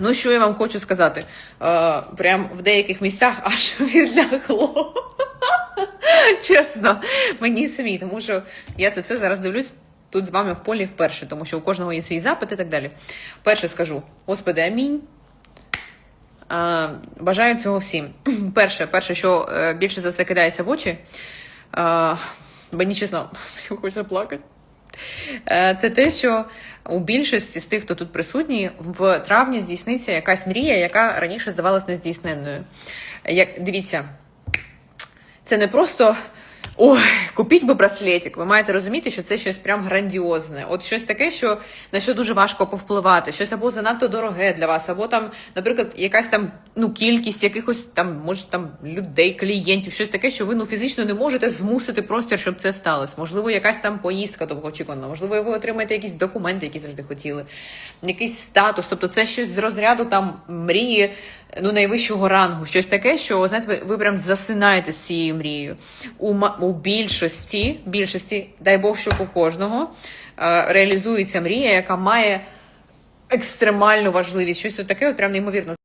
Ну, що я вам хочу сказати? Е, прям в деяких місцях аж відлягло. Чесно, мені самі, тому що я це все зараз дивлюсь тут з вами в полі вперше, тому що у кожного є свій запит і так далі. Перше скажу: Господи, амінь. Е, бажаю цього всім. Перше, перше, що е, більше за все кидається в очі, е, мені чесно, хочеться плакати. Е, Це те, що у більшості з тих, хто тут присутній, в травні здійсниться якась мрія, яка раніше здавалась нездійсненною. Як дивіться, це не просто. Ой, купіть би браслетик. Ви маєте розуміти, що це щось прям грандіозне. От щось таке, що на що дуже важко повпливати, щось або занадто дороге для вас, або там, наприклад, якась там ну кількість якихось там, може там людей, клієнтів, щось таке, що ви ну фізично не можете змусити простір, щоб це сталося. Можливо, якась там поїздка довгоочікувана, можливо, ви отримаєте якісь документи, які завжди хотіли, якийсь статус. Тобто, це щось з розряду там мрії ну найвищого рангу, щось таке, що знаєте, ви, ви прям засинаєте з цією мрією. У, у більшості, більшості, дай Бог, щоб у кожного е, реалізується мрія, яка має екстремальну важливість. Щось таке, от прям неймовірно.